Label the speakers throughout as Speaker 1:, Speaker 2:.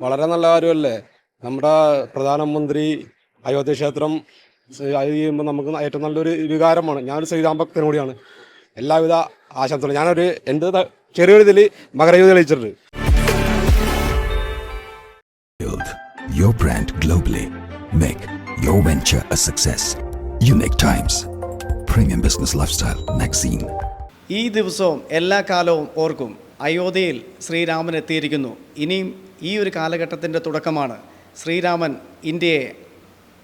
Speaker 1: വളരെ നല്ല കാര്യമല്ലേ നമ്മുടെ പ്രധാനമന്ത്രി അയോധ്യ ക്ഷേത്രം അത് ചെയ്യുമ്പോൾ നമുക്ക് ഏറ്റവും നല്ലൊരു വികാരമാണ് ഞാനൊരു ശ്രീരാം ഭക്തനും കൂടിയാണ് എല്ലാവിധ ആശംസകളും ഞാനൊരു എന്റെ ചെറിയൊരു ഇതിൽ മകരയുദ്ധ തെളിയിച്ചിട്ടുണ്ട്
Speaker 2: your brand globally. Make your venture a success. Unique Times. Premium Business Lifestyle Magazine.
Speaker 3: ഈ ദിവസവും എല്ലാ കാലവും ഓർക്കും അയോധ്യയിൽ ശ്രീരാമൻ എത്തിയിരിക്കുന്നു ഇനിയും ഈ ഒരു കാലഘട്ടത്തിന്റെ തുടക്കമാണ് ശ്രീരാമൻ ഇന്ത്യയെ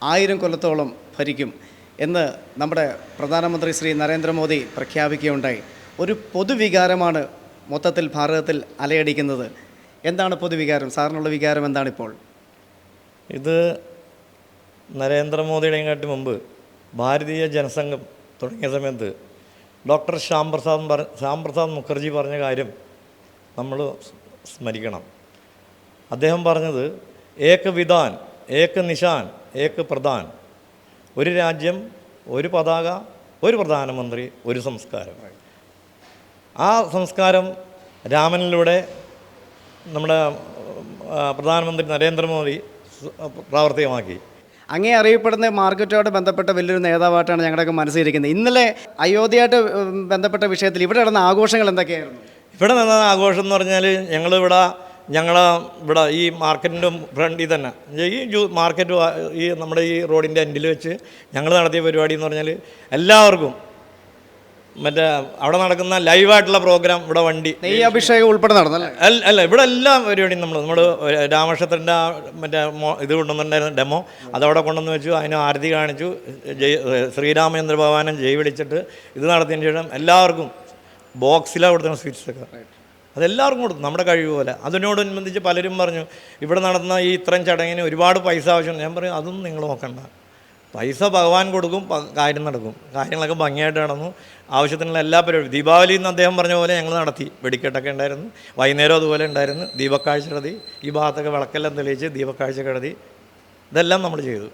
Speaker 3: ആയിരം കൊല്ലത്തോളം ഭരിക്കും എന്ന് നമ്മുടെ പ്രധാനമന്ത്രി ശ്രീ നരേന്ദ്രമോദി പ്രഖ്യാപിക്കുകയുണ്ടായി. ഒരു പൊതുവികാരമാണ് മൊത്തത്തിൽ ഭാരതത്തിൽ അലയടിക്കുന്നത്. എന്താണ് പൊതുവികാരം? സാറിനുള്ള വികാരം എന്താണിപ്പോൾ?
Speaker 4: ഇത് നരേന്ദ്രമോദിയുടെയും മുമ്പ് ഭാരതീയ ജനസംഘം തുടങ്ങിയ സമയത്ത് ഡോക്ടർ ശ്യാം പ്രസാദ് പറ ശ്യാം പ്രസാദ് മുഖർജി പറഞ്ഞ കാര്യം നമ്മൾ സ്മരിക്കണം. അദ്ദേഹം പറഞ്ഞത് ഏക വിധാൻ ഏക നിഷാൻ ഏക പ്രധാൻ. ഒരു രാജ്യം ഒരു പതാക ഒരു പ്രധാനമന്ത്രി ഒരു സംസ്കാരം. ആ സംസ്കാരം രാമനിലൂടെ നമ്മുടെ പ്രധാനമന്ത്രി നരേന്ദ്രമോദി പ്രാവർത്തികമാക്കി.
Speaker 3: അങ്ങേ അറിയപ്പെടുന്ന മാർക്കറ്റോട് ബന്ധപ്പെട്ട വലിയൊരു നേതാവായിട്ടാണ് ഞങ്ങളുടെയൊക്കെ മനസ്സിലിരിക്കുന്നത്. ഇന്നലെ അയോധ്യയായിട്ട് ബന്ധപ്പെട്ട വിഷയത്തിൽ ഇവിടെ നടന്ന ആഘോഷങ്ങൾ എന്തൊക്കെയായിരുന്നു?
Speaker 4: ഇവിടെ നടന്ന ആഘോഷം എന്ന് പറഞ്ഞാൽ ഞങ്ങളിവിടെ ഞങ്ങളെ ഇവിടെ ഈ മാർക്കറ്റിന്റെ ഫ്രണ്ടിൽ തന്നെ ഈ ജൂ മാർക്കറ്റ് ഈ നമ്മുടെ ഈ റോഡിന്റെ എൻഡിൽ വെച്ച് ഞങ്ങൾ നടത്തിയ പരിപാടി എന്ന് പറഞ്ഞാൽ എല്ലാവർക്കും മറ്റേ അവിടെ നടക്കുന്ന ലൈവായിട്ടുള്ള പ്രോഗ്രാം ഇവിടെ വണ്ടി.
Speaker 3: ഈ അഭിഷേകം ഉൾപ്പെടെ നടന്നല്ലേ
Speaker 4: അല്ല? ഇവിടെ എല്ലാ പരിപാടിയും നമ്മൾ നമ്മൾ രാമക്ഷേത്രന്റെ മറ്റേ മോ ഇത് കൊണ്ടുവന്നിട്ടുണ്ടായിരുന്ന ഡെമോ അതവിടെ കൊണ്ടുവന്ന് വെച്ചു അതിന് ആരതി കാണിച്ചു ജയ് ശ്രീരാമചന്ദ്ര ഭഗവാനും ജയ് വിളിച്ചിട്ട് ഇത് നടത്തിയതിന് ശേഷം എല്ലാവർക്കും ബോക്സിലാണ് കൊടുക്കുന്ന സ്വീറ്റ്സൊക്കെ അതെല്ലാവർക്കും കൊടുത്തു നമ്മുടെ കഴിവ് പോലെ. അതിനോടനുബന്ധിച്ച് പലരും പറഞ്ഞു ഇവിടെ നടന്ന ഈ ഇത്രയും ചടങ്ങിന് ഒരുപാട് പൈസ ആവശ്യമുണ്ട്. ഞാൻ പറയും അതൊന്നും നിങ്ങൾ നോക്കണ്ട. പൈസ ഭഗവാൻ കൊടുക്കും കാര്യം നടക്കും. കാര്യങ്ങളൊക്കെ ഭംഗിയായിട്ട് നടന്നു. ആവശ്യത്തിനുള്ള എല്ലാ പരിപാടിയും ദീപാവലി എന്ന് അദ്ദേഹം പറഞ്ഞ പോലെ ഞങ്ങൾ നടത്തി. വെടിക്കെട്ടൊക്കെ ഉണ്ടായിരുന്നു. വൈകുന്നേരം അതുപോലെ ഉണ്ടായിരുന്നു. ദീപക്കാഴ്ച നടത്തി. ഈ ഭാഗത്തൊക്കെ വിളക്കെല്ലാം തെളിയിച്ച് ദീപക്കാഴ്ച നടത്തി. ഇതെല്ലാം നമ്മൾ ചെയ്തു.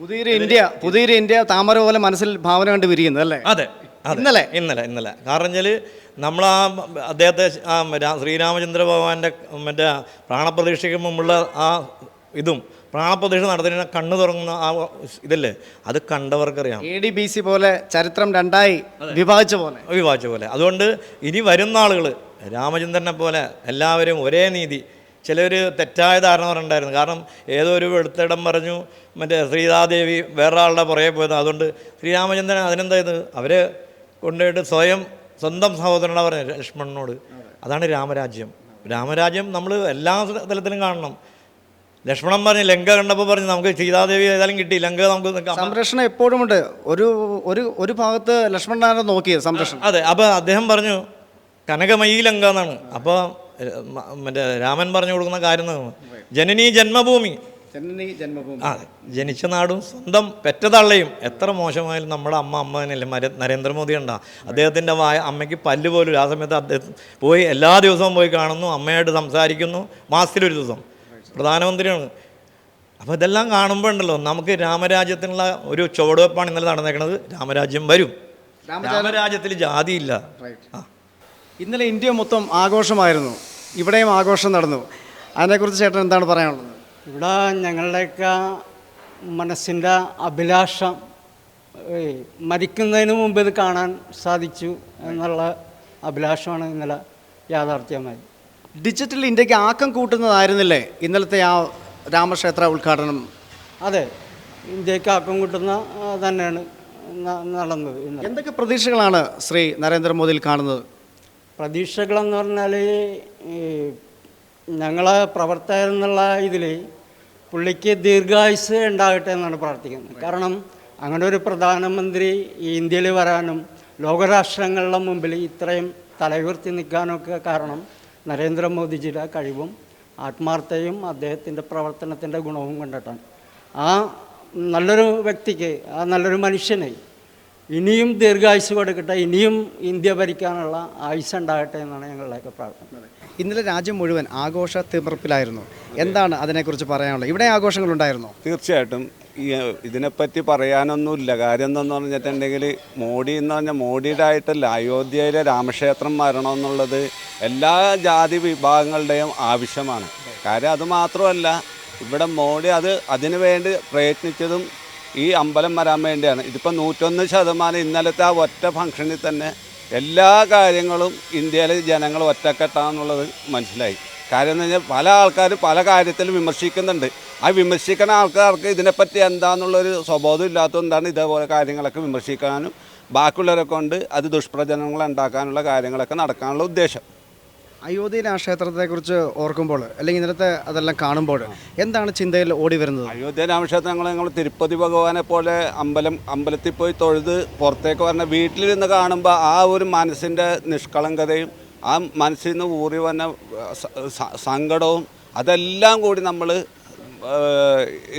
Speaker 3: പുതിയൊരു ഇന്ത്യ പുതിയൊരു ഇന്ത്യ താമര പോലെ മനസ്സിൽ ഭാവന കണ്ടു വിരിയുന്നത് അല്ലേ?
Speaker 4: അതെ അതെ.
Speaker 3: ഇന്നലെ?
Speaker 4: ഇന്നലെ ഇന്നലെ. കാരണം വെച്ചാൽ നമ്മൾ ആ അദ്ദേഹത്തെ ആ ശ്രീരാമചന്ദ്ര ഭഗവാന്റെ മറ്റേ പ്രാണപ്രതീക്ഷയ്ക്ക് മുമ്പുള്ള ആ ഇതും പ്രാണപ്രതീക്ഷ നടത്തുന്ന കണ്ണു തുറങ്ങുന്ന ആ ഇതല്ലേ? അത് കണ്ടവർക്കറിയാം.
Speaker 3: എ ഡി ബി സി പോലെ ചരിത്രം രണ്ടായി വിഭാഗിച്ച പോലെ.
Speaker 4: വിഭാഗിച്ച പോലെ. അതുകൊണ്ട് ഇനി വരുന്ന ആളുകൾ രാമചന്ദ്രനെ പോലെ എല്ലാവരും ഒരേ നീതി. ചിലർ തെറ്റായ ധാരണ പറഞ്ഞിട്ടുണ്ടായിരുന്നു. കാരണം ഏതോ ഒരു വെളുത്തിടം പറഞ്ഞു മറ്റേ ശ്രീതാദേവി വേറൊരാളുടെ പുറകെ പോയത്. അതുകൊണ്ട് ശ്രീരാമചന്ദ്രൻ അതിനെന്താ ഇത് അവരെ കൊണ്ടുപോയിട്ട് സ്വയം സ്വന്തം സഹോദരനാണ് പറഞ്ഞത് ലക്ഷ്മണനോട്. അതാണ് രാമരാജ്യം. രാമരാജ്യം നമ്മൾ എല്ലാ തലത്തിലും കാണണം. ലക്ഷ്മണൻ പറഞ്ഞു ലങ്ക കണ്ടപ്പോൾ പറഞ്ഞു നമുക്ക് സീതാദേവി ഏതായാലും കിട്ടി. ലങ്ക നമുക്ക്
Speaker 3: സംരക്ഷണം എപ്പോഴും ഉണ്ട്. ഒരു ഒരു ഒരു ഭാഗത്ത് ലക്ഷ്മണനാണ് നോക്കിയത് സംരക്ഷണം.
Speaker 4: അതെ അപ്പോൾ അദ്ദേഹം പറഞ്ഞു കനകമയി ലങ്ക എന്നാണ്. അപ്പോൾ മറ്റേ രാമൻ പറഞ്ഞു കൊടുക്കുന്ന കാര്യം ജനനീ ജന്മഭൂമി. ആ ജനിച്ച നാടും സ്വന്തം പെറ്റതള്ളയും. എത്ര മോശമായാലും നമ്മുടെ അമ്മ അമ്മ തന്നെയല്ലേ? മര നരേന്ദ്രമോദി ഉണ്ടാ അദ്ദേഹത്തിന്റെ വായ അമ്മയ്ക്ക് പല്ല് പോലും ആ സമയത്ത് അദ്ദേഹം പോയി എല്ലാ ദിവസവും പോയി കാണുന്നു. അമ്മയായിട്ട് സംസാരിക്കുന്നു. മാസത്തിലൊരു ദിവസം. പ്രധാനമന്ത്രിയാണ്. അപ്പോൾ ഇതെല്ലാം കാണുമ്പോൾ ഉണ്ടല്ലോ. നമുക്ക് രാമരാജ്യത്തിനുള്ള ഒരു ചുവടുവെപ്പാണ് ഇന്നലെ നടന്നേക്കുന്നത് രാമരാജ്യം വരും. രാമരാജ്യത്തിൽ ജാതിയില്ല. ആ.
Speaker 3: ഇന്നലെ ഇന്ത്യ മൊത്തം ആഘോഷമായിരുന്നു. ഇവിടെയും ആഘോഷം നടന്നു. അതിനെക്കുറിച്ച് ചേട്ടൻ എന്താണ് പറയാനുള്ളത്?
Speaker 5: ഇവിടെ ഞങ്ങളുടെയൊക്കെ മനസ്സിന്റെ അഭിലാഷം മരിക്കുന്നതിന് മുമ്പ് ഇത് കാണാൻ സാധിച്ചു എന്നുള്ള അഭിലാഷമാണ് ഇന്നലെ യാഥാർത്ഥ്യമായി
Speaker 3: ഡിജിറ്റൽ ഇന്ത്യയ്ക്ക് ആക്കം കൂട്ടുന്നതായിരുന്നില്ലേ ഇന്നലത്തെ ആ രാമക്ഷേത്ര ഉദ്ഘാടനം?
Speaker 5: അതെ ഇന്ത്യയ്ക്ക് ആക്കം കൂട്ടുന്ന തന്നെയാണ് നടന്നത്
Speaker 3: എന്തൊക്കെ പ്രതീക്ഷകളാണ് ശ്രീ നരേന്ദ്രമോദിയിൽ കാണുന്നത്?
Speaker 5: പ്രതീക്ഷകളെന്ന് പറഞ്ഞാൽ ഞങ്ങളെ പ്രവർത്തകരെന്നുള്ള ഇതിൽ പുള്ളിക്ക് ദീർഘായുസ് ഉണ്ടാകട്ടെ എന്നാണ് പ്രാർത്ഥിക്കുന്നത്. കാരണം അങ്ങനെ ഒരു പ്രധാനമന്ത്രി ഇന്ത്യയിൽ വരാനും ലോകരാഷ്ട്രങ്ങളുടെ മുമ്പിൽ ഇത്രയും തലയുയർത്തി നിൽക്കാനൊക്കെ കാരണം നരേന്ദ്രമോദിജിയുടെ കഴിവും ആത്മാർത്ഥയും അദ്ദേഹത്തിന്റെ പ്രവർത്തനത്തിന്റെ ഗുണവും കണ്ടിട്ടാണ്. ആ നല്ലൊരു വ്യക്തിക്ക് ആ നല്ലൊരു മനുഷ്യന് ഇനിയും ദീർഘായുസ് കൊടുക്കട്ടെ ഇനിയും ഇന്ത്യ ഭരിക്കാനുള്ള ആയുസ് ഉണ്ടാകട്ടെ എന്നാണ് ഞങ്ങളുടെയൊക്കെ പ്രാർത്ഥന.
Speaker 3: ഇന്നലെ രാജ്യം മുഴുവൻ ആഘോഷ തിമിർപ്പിലായിരുന്നു എന്താണ് അതിനെക്കുറിച്ച് പറയാനുള്ളത്? ഇവിടെ ആഘോഷങ്ങളുണ്ടായിരുന്നോ
Speaker 6: തീർച്ചയായിട്ടും. ഈ ഇതിനെപ്പറ്റി പറയാനൊന്നുമില്ല. കാര്യം എന്തെന്ന് പറഞ്ഞിട്ടുണ്ടെങ്കിൽ മോഡി എന്ന് പറഞ്ഞാൽ മോഡിയുടെ ആയിട്ടല്ല അയോധ്യയിലെ രാമക്ഷേത്രം വരണമെന്നുള്ളത് എല്ലാ ജാതി വിഭാഗങ്ങളുടെയും ആവശ്യമാണ്. കാര്യം അത് മാത്രമല്ല ഇവിടെ മോഡി അത് അതിനു വേണ്ടി പ്രയത്നിച്ചതും ഈ അമ്പലം വരാൻ വേണ്ടിയാണ്. ഇതിപ്പോൾ നൂറ്റൊന്ന് ശതമാനം ഇന്നലത്തെ ആ ഒറ്റ ഫംഗ്ഷനിൽ തന്നെ എല്ലാ കാര്യങ്ങളും ഇന്ത്യയിലെ ജനങ്ങൾ ഒറ്റക്കെട്ടാന്നുള്ളത് മനസ്സിലായി. കാര്യം എന്ന് കഴിഞ്ഞാൽ പല ആൾക്കാർ പല കാര്യത്തിലും വിമർശിക്കുന്നുണ്ട്. ആ വിമർശിക്കുന്ന ആൾക്കാർക്ക് ഇതിനെപ്പറ്റി എന്താണെന്നുള്ളൊരു സ്വബോധം ഇല്ലാത്തതുകൊണ്ടാണ് ഇതേപോലെ കാര്യങ്ങളൊക്കെ വിമർശിക്കാനും ബാക്കിയുള്ളവരെ കൊണ്ട് അത് ദുഷ്പ്രചനങ്ങൾ ഉണ്ടാക്കാനുള്ള കാര്യങ്ങളൊക്കെ നടക്കാനുള്ള ഉദ്ദേശം.
Speaker 3: അയോധ്യയിലെ ആ ക്ഷേത്രത്തെക്കുറിച്ച് ഓർക്കുമ്പോൾ അല്ലെങ്കിൽ ഇന്നലത്തെ അതെല്ലാം കാണുമ്പോൾ എന്താണ് ചിന്തയിൽ ഓടി വരുന്നത്?
Speaker 6: അയോധ്യ രാമക്ഷേത്രം ഞങ്ങൾ ഞങ്ങൾ തിരുപ്പതി ഭഗവാനെ പോലെ അമ്പലം അമ്പലത്തിൽ പോയി തൊഴുത് പുറത്തേക്ക് വരണ വീട്ടിലിരുന്ന് കാണുമ്പോൾ ആ ഒരു മനസ്സിന്റെ നിഷ്കളങ്കതയും ആ മനസ്സിൽ നിന്ന് ഊറി വന്ന സങ്കടവും അതെല്ലാം കൂടി നമ്മൾ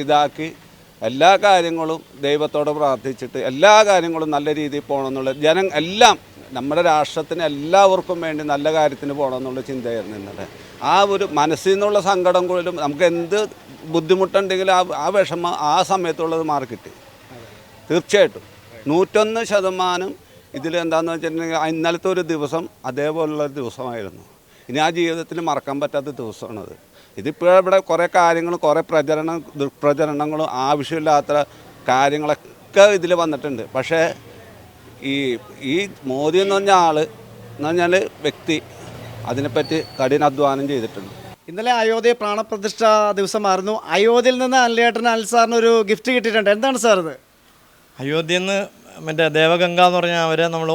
Speaker 6: ഇതാക്കി എല്ലാ കാര്യങ്ങളും ദൈവത്തോട് പ്രാർത്ഥിച്ചിട്ട് എല്ലാ കാര്യങ്ങളും നല്ല രീതിയിൽ പോകണമെന്നുള്ള ജനം എല്ലാം നമ്മുടെ രാഷ്ട്രത്തിന് എല്ലാവർക്കും വേണ്ടി നല്ല കാര്യത്തിന് പോകണമെന്നുള്ള ചിന്തയായിരുന്നു ഇന്നലെ. ആ ഒരു മനസ്സിൽ നിന്നുള്ള സങ്കടം കൂടുതലും നമുക്ക് എന്ത് ബുദ്ധിമുട്ടുണ്ടെങ്കിലും ആ ആ വിഷമം ആ സമയത്തുള്ളത് മാറി കിട്ടി. തീർച്ചയായിട്ടും. നൂറ്റൊന്ന് ശതമാനം ഇതിൽ എന്താണെന്ന് വെച്ചിട്ടുണ്ടെങ്കിൽ ഇന്നലത്തെ ഒരു ദിവസം അതേപോലുള്ള ദിവസമായിരുന്നു. ഇനി ആ ജീവിതത്തിൽ മറക്കാൻ പറ്റാത്ത ദിവസമാണത്. ഇതിപ്പോൾ ഇവിടെ കുറേ കാര്യങ്ങൾ കുറേ പ്രചരണ ദുഷ്പ്രചരണങ്ങളും ആവശ്യമില്ലാത്ത കാര്യങ്ങളൊക്കെ ഇതിൽ വന്നിട്ടുണ്ട്. പക്ഷേ ഈ ഈ മോദി എന്ന് പറഞ്ഞ ആൾ എന്ന് പറഞ്ഞാൽ വ്യക്തി അതിനെപ്പറ്റി കഠിനാധ്വാനം ചെയ്തിട്ടുണ്ട്.
Speaker 3: ഇന്നലെ അയോധ്യ പ്രാണപ്രതിഷ്ഠ ദിവസമായിരുന്നു അയോധ്യയിൽ നിന്ന് അല്ലേട്ടൻ അൽ സാറിന് ഒരു ഗിഫ്റ്റ് കിട്ടിയിട്ടുണ്ട്. എന്താണ് സാർ ഇത്?
Speaker 4: അയോധ്യയിൽ നിന്ന് മറ്റേ ദേവഗംഗ എന്ന് പറഞ്ഞാൽ അവരെ നമ്മൾ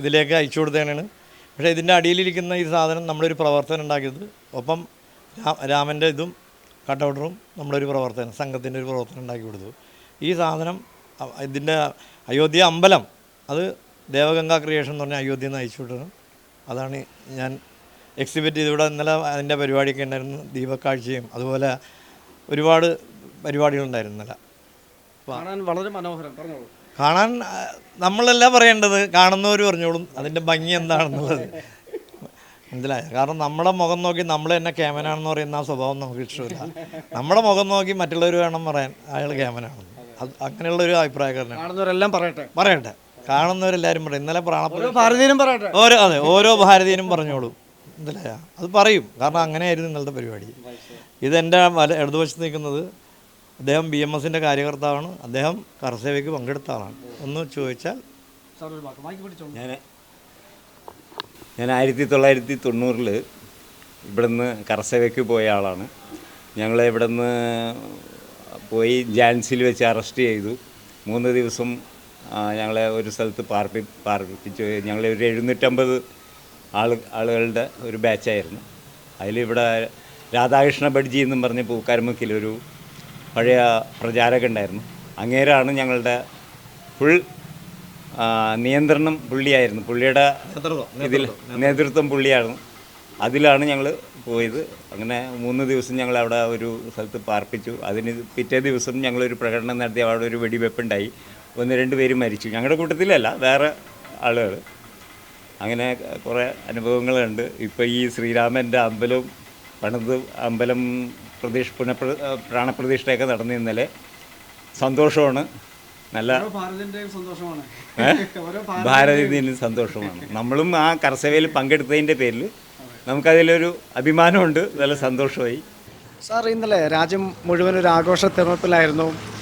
Speaker 4: ഇതിലേക്ക് അയച്ചു കൊടുത്തതാണ് പക്ഷേ ഇതിന്റെ അടിയിലിരിക്കുന്ന ഈ സാധനം നമ്മളൊരു പ്രവർത്തനം ഉണ്ടാക്കിയത്. ഒപ്പം രാ രാമന്റെ ഇതും കട്ടൗട്ടറും നമ്മളൊരു പ്രവർത്തനം സംഘത്തിന്റെ ഒരു പ്രവർത്തനം ഉണ്ടാക്കി കൊടുത്തു. ഈ സാധനം ഇതിന്റെ അയോധ്യ അമ്പലം അത് ദേവഗംഗ ക്രിയേഷൻ എന്ന് പറഞ്ഞാൽ അയോധ്യയിൽ നിന്ന് അയച്ചു വിട്ടത്. അതാണ് ഞാൻ എക്സിബിറ്റ് ചെയ്ത് ഇവിടെ ഇന്നലെ അതിന്റെ പരിപാടിയൊക്കെ ഉണ്ടായിരുന്നു ദീപക്കാഴ്ചയും അതുപോലെ ഒരുപാട് പരിപാടികളുണ്ടായിരുന്നു ഇന്നലെ.
Speaker 3: കാണാൻ വളരെ മനോഹരം പറഞ്ഞോളൂ.
Speaker 4: കാണാൻ നമ്മളല്ല പറയേണ്ടത് കാണുന്നവർ പറഞ്ഞോളും അതിന്റെ ഭംഗി എന്താണെന്നുള്ളത്. മനസ്സിലായ? കാരണം നമ്മുടെ മുഖം നോക്കി നമ്മൾ തന്നെ ക്യാമനാണെന്ന് പറയുന്ന ആ സ്വഭാവം നമുക്ക് ഇഷ്ടമില്ല. നമ്മുടെ മുഖം നോക്കി മറ്റുള്ളവർ വേണം പറയാൻ അയാൾ ക്യാമനാണെന്ന് അത് അങ്ങനെയുള്ള ഒരു അഭിപ്രായക്കാരനാണ്.
Speaker 3: കാണുന്നവരെല്ലാം പറയട്ടെ.
Speaker 4: പറയട്ടെ. കാണുന്നവരെല്ലാവരും പറയും. ഇന്നലെ
Speaker 3: ഓരോ ഭാരതീയനും പറയട്ടെ.
Speaker 4: ഓരോ അതെ ഓരോ ഭാരതീയനും പറഞ്ഞോളൂ. മനസ്സിലായ അത് പറയും. കാരണം അങ്ങനെയായിരുന്നു ഇന്നലത്തെ പരിപാടി. ഇതെന്റെ വല ഇടതുവശത്ത് നിൽക്കുന്നത് അദ്ദേഹം ബി എം എസിന്റെ കാര്യകർത്താവാണ്. അദ്ദേഹം കർസേവയ്ക്ക് പങ്കെടുത്ത ആളാണ്. ഒന്ന് ചോദിച്ചാൽ
Speaker 7: ഞാൻ ഞാൻ ആയിരത്തി തൊള്ളായിരത്തി തൊണ്ണൂറിൽ ഇവിടുന്ന് കർസേവയ്ക്ക് പോയ ആളാണ്. ഞങ്ങൾ ഇവിടുന്ന് പോയി ജാൻസിൽ വെച്ച് അറസ്റ്റ് ചെയ്തു. മൂന്ന് ദിവസം ഞങ്ങളെ ഒരു സ്ഥലത്ത് പാർപ്പി പാർപ്പിച്ചു. ഞങ്ങളെ ഒരു എഴുന്നൂറ്റമ്പത് ആൾ ആളുകളുടെ ഒരു ബാച്ചായിരുന്നു. അതിലിവിടെ രാധാകൃഷ്ണ ബഡ്ജി എന്നും പറഞ്ഞ് പൂക്കാരമുക്കിലൊരു പഴയ പ്രചാരകൻ ഉണ്ടായിരുന്നു. അങ്ങേരാണ് ഞങ്ങളുടെ ഫുൾ നിയന്ത്രണം പുള്ളിയായിരുന്നു. പുള്ളിയുടെ ഇതിൽ നേതൃത്വം പുള്ളിയായിരുന്നു. അതിലാണ് ഞങ്ങൾ പോയത്. അങ്ങനെ മൂന്ന് ദിവസം ഞങ്ങൾ അവിടെ ഒരു സ്ഥലത്ത് പാർപ്പിച്ചു. അതിന് പിറ്റേ ദിവസം ഞങ്ങളൊരു പ്രകടനം നടത്തി. അവിടെ ഒരു വെടിവെപ്പുണ്ടായി. ഒന്ന് രണ്ട് പേര് മരിച്ചു. ഞങ്ങളുടെ കൂട്ടത്തിലല്ല വേറെ ആളുകൾ അങ്ങനെ കുറേ അനുഭവങ്ങളുണ്ട്. ഇപ്പോൾ ഈ ശ്രീരാമന്റെ അമ്പലവും പണിത് അമ്പലം പ്രതീക്ഷ പുനഃപ്ര പ്രാണപ്രതിഷ്ഠയൊക്കെ നടന്നു ഇന്നലെ സന്തോഷമാണ്. നല്ല ഭാരതീയന് സന്തോഷമാണ്. നമ്മളും ആ കർസവയിൽ പങ്കെടുത്തതിന്റെ പേരിൽ നമുക്കതിലൊരു അഭിമാനമുണ്ട്. നല്ല സന്തോഷമായി.
Speaker 3: സാർ ഇന്നലെ രാജ്യം മുഴുവൻ ഒരു ആഘോഷ തിറപ്പിലായിരുന്നു. ആ,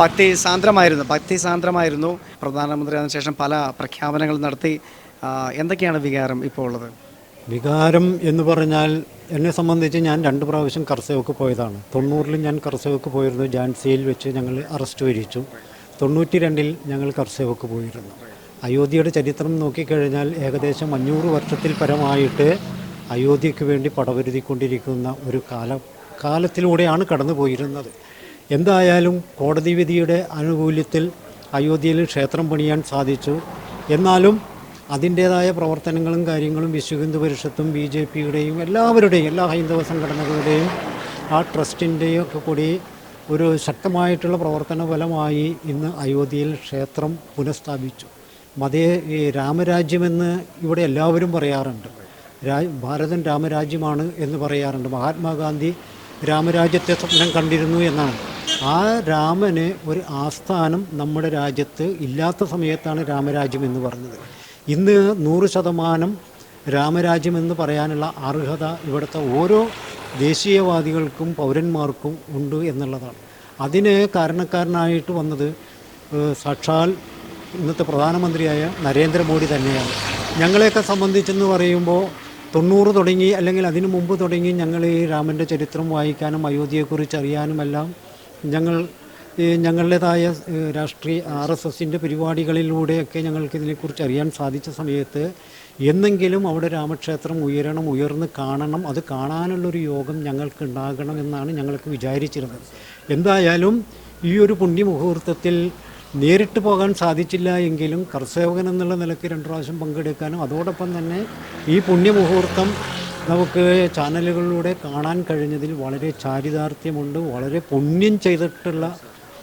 Speaker 3: ഭക്തി സാന്ദ്രമായിരുന്നു ഭക്തി സാന്ദ്രമായിരുന്നു. പ്രധാനമന്ത്രി അതിനുശേഷം പല പ്രഖ്യാപനങ്ങൾ നടത്തി. എന്തൊക്കെയാണ് വികാരം ഇപ്പോൾ ഉള്ളത്?
Speaker 8: വികാരം എന്ന് പറഞ്ഞാൽ എന്നെ സംബന്ധിച്ച് ഞാൻ രണ്ട് പ്രാവശ്യം കർസേവക്ക് പോയതാണ്. തൊണ്ണൂറിൽ ഞാൻ കർസേവക്ക് പോയിരുന്നു. ജാൻസിയിൽ വെച്ച് ഞങ്ങൾ അറസ്റ്റ് വരിച്ചു. തൊണ്ണൂറ്റി രണ്ടിൽ ഞങ്ങൾ കർസേവക്ക് പോയിരുന്നു. അയോധ്യയുടെ ചരിത്രം നോക്കിക്കഴിഞ്ഞാൽ ഏകദേശം അഞ്ഞൂറ് വർഷത്തിൽ പരമായിട്ട് അയോധ്യയ്ക്ക് വേണ്ടി പടവരുതിക്കൊണ്ടിരിക്കുന്ന ഒരു കാല കാലത്തിലൂടെയാണ് കടന്നു പോയിരുന്നത് എന്തായാലും കോടതി വിധിയുടെ ആനുകൂല്യത്തിൽ അയോധ്യയിൽ ക്ഷേത്രം പണിയാൻ സാധിച്ചു. എന്നാലും അതിന്റേതായ പ്രവർത്തനങ്ങളും കാര്യങ്ങളും വിശ്വഹിന്ദു പരിഷത്തും ബി ജെ പിയുടെയും എല്ലാവരുടെയും എല്ലാ ഹൈന്ദവ സംഘടനകളുടെയും ആ ട്രസ്റ്റിന്റെയും ഒക്കെ കൂടി ഒരു ശക്തമായിട്ടുള്ള പ്രവർത്തന ഫലമായി ഇന്ന് അയോധ്യയിൽ ക്ഷേത്രം പുനഃസ്ഥാപിച്ചു. മതേ ഈ രാമരാജ്യമെന്ന് ഇവിടെ എല്ലാവരും പറയാറുണ്ട്. രാ ഭാരതം രാമരാജ്യമാണ് എന്ന് പറയാറുണ്ട്. മഹാത്മാഗാന്ധി രാമരാജ്യത്തെ സ്വപ്നം കണ്ടിരുന്നു എന്നാണ്. ആ രാമന് ഒരു ആസ്ഥാനം നമ്മുടെ രാജ്യത്ത് ഇല്ലാത്ത സമയത്താണ് രാമരാജ്യം എന്ന് പറഞ്ഞത്. ഇന്ന് നൂറ് ശതമാനം രാമരാജ്യം എന്ന് പറയാനുള്ള അർഹത ഇവിടുത്തെ ഓരോ ദേശീയവാദികൾക്കും പൗരന്മാർക്കും ഉണ്ട് എന്നുള്ളതാണ്. അതിന് കാരണക്കാരനായിട്ട് വന്നത് സാക്ഷാൽ ഇന്നത്തെ പ്രധാനമന്ത്രിയായ നരേന്ദ്രമോദി തന്നെയാണ്. ഞങ്ങളെയൊക്കെ സംബന്ധിച്ചെന്ന് പറയുമ്പോൾ തൊണ്ണൂറ് തുടങ്ങി അല്ലെങ്കിൽ അതിനു മുമ്പ് തുടങ്ങി ഞങ്ങൾ ഈ രാമന്റെ ചരിത്രം വായിക്കാനും അയോധ്യയെക്കുറിച്ച് അറിയാനുമെല്ലാം ഞങ്ങൾ ഞങ്ങളുടേതായ രാഷ്ട്രീയ ആർ എസ് എസിന്റെ പരിപാടികളിലൂടെയൊക്കെ ഞങ്ങൾക്ക് ഇതിനെക്കുറിച്ച് അറിയാൻ സാധിച്ച സമയത്ത് എന്നെങ്കിലും അവിടെ രാമക്ഷേത്രം ഉയരണം ഉയർന്ന് കാണണം അത് കാണാനുള്ളൊരു യോഗം ഞങ്ങൾക്ക് ഉണ്ടാകണം എന്നാണ് ഞങ്ങൾക്ക് വിചാരിച്ചിരുന്നത്. എന്തായാലും ഈ ഒരു പുണ്യമുഹൂർത്തത്തിൽ നേരിട്ട് പോകാൻ സാധിച്ചില്ല എങ്കിലും കർസേവകൻ എന്നുള്ള നിലയ്ക്ക് രണ്ട് പ്രാവശ്യം പങ്കെടുക്കാനും അതോടൊപ്പം തന്നെ ഈ പുണ്യമുഹൂർത്തം നമുക്ക് ചാനലുകളിലൂടെ കാണാൻ കഴിഞ്ഞതിൽ വളരെ ചാരിതാർത്ഥ്യമുണ്ട്. വളരെ പുണ്യം ചെയ്തിട്ടുള്ള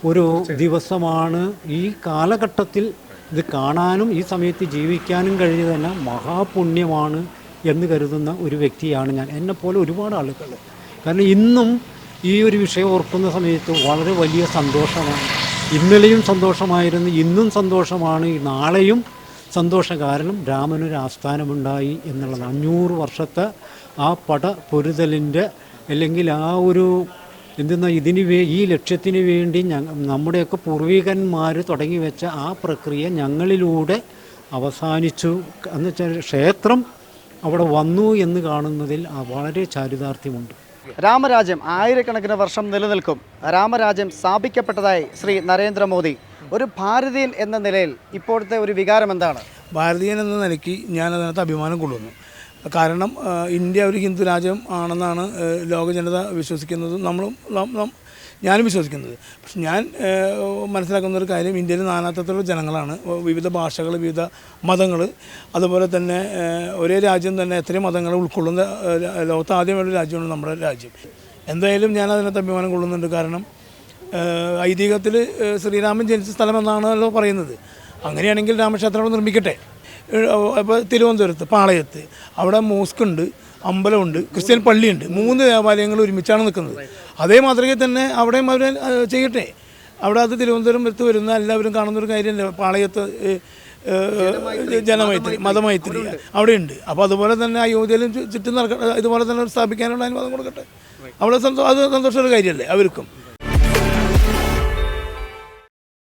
Speaker 8: ഒരു ദിവസമാണ് ഈ കാലഘട്ടത്തിൽ ഇത് കാണാനും ഈ സമയത്ത് ജീവിക്കാനും കഴിഞ്ഞത് തന്നെ മഹാപുണ്യമാണ് എന്ന് കരുതുന്ന ഒരു വ്യക്തിയാണ് ഞാൻ. എന്നെപ്പോലെ ഒരുപാട് ആളുകൾ. കാരണം ഇന്നും ഈ ഒരു വിഷയം ഓർക്കുന്ന സമയത്ത് വളരെ വലിയ സന്തോഷമാണ്. ഇന്നലെയും സന്തോഷമായിരുന്നു ഇന്നും സന്തോഷമാണ് നാളെയും സന്തോഷം കാരണം രാമനൊരു ആസ്ഥാനമുണ്ടായി എന്നുള്ളതാണ്. അഞ്ഞൂറ് വർഷത്തെ ആ പട പൊരുതലിന്റെ അല്ലെങ്കിൽ ആ ഒരു എന്തെന്നാ ഇതിന് വേ ഈ ലക്ഷ്യത്തിന് വേണ്ടി നമ്മുടെയൊക്കെ പൂർവികന്മാർ തുടങ്ങി വെച്ച ആ പ്രക്രിയ ഞങ്ങളിലൂടെ അവസാനിച്ചു. എന്ന് വെച്ചാൽ ക്ഷേത്രം അവിടെ വന്നു എന്ന് കാണുന്നതിൽ വളരെ ചാരിതാർത്ഥ്യമുണ്ട്.
Speaker 3: രാമരാജ്യം ആയിരക്കണക്കിന് വർഷം നിലനിൽക്കും. രാമരാജ്യം സ്ഥാപിക്കപ്പെട്ടതായി ശ്രീ നരേന്ദ്രമോദി. ഒരു ഭാരതീയൻ എന്ന നിലയിൽ ഇപ്പോഴത്തെ ഒരു വികാരം എന്താണ്?
Speaker 9: ഭാരതീയൻ എന്ന നിലയ്ക്ക് ഞാൻ അതിനകത്ത് അഭിമാനം കൊള്ളുന്നു. കാരണം ഇന്ത്യ ഒരു ഹിന്ദു രാജ്യം ആണെന്നാണ് ലോക ജനത വിശ്വസിക്കുന്നത് നമ്മളും ഞാനും വിശ്വസിക്കുന്നത്. പക്ഷെ ഞാൻ മനസ്സിലാക്കുന്ന ഒരു കാര്യം ഇന്ത്യയിൽ നാനാത്വത്തിലുള്ള ജനങ്ങളാണ് വിവിധ ഭാഷകൾ വിവിധ മതങ്ങൾ അതുപോലെ തന്നെ ഒരേ രാജ്യം തന്നെ എത്രയും മതങ്ങളെ ഉൾക്കൊള്ളുന്ന ലോകത്ത് ആദ്യമായൊരു രാജ്യമാണ് നമ്മുടെ രാജ്യം. എന്തായാലും ഞാൻ അതിനകത്ത് അഭിമാനം കൊള്ളുന്നുണ്ട്. കാരണം ഐതിഹ്യത്തിൽ ശ്രീരാമൻ ജനിച്ച സ്ഥലമെന്നാണല്ലോ പറയുന്നത്. അങ്ങനെയാണെങ്കിൽ രാമക്ഷേത്രം അവിടെ നിർമ്മിക്കട്ടെ. ഇപ്പോൾ തിരുവനന്തപുരത്ത് പാളയത്ത് അവിടെ മോസ്ക് ഉണ്ട് അമ്പലമുണ്ട് ക്രിസ്ത്യൻ പള്ളിയുണ്ട്. മൂന്ന് ദേവാലയങ്ങൾ ഒരുമിച്ചാണ് നിൽക്കുന്നത്. അതേ മാതൃകയിൽ തന്നെ അവിടെയും അവർ ചെയ്യട്ടെ. അവിടെ അത് തിരുവനന്തപുരത്ത് വരുന്ന എല്ലാവരും കാണുന്നൊരു കാര്യമല്ലേ. പാളയത്ത് ജനമൈത്രി. മതമൈത്രി. അവിടെയുണ്ട് അപ്പോൾ അതുപോലെ തന്നെ അയോധ്യയിലും ചുറ്റും നടക്കട്ടെ ഇതുപോലെ തന്നെ സ്ഥാപിക്കാനുള്ള അനുവാദം കൊടുക്കട്ടെ. അവിടെ സന്തോ അത് സന്തോഷമുള്ള കാര്യമല്ലേ അവർക്കും.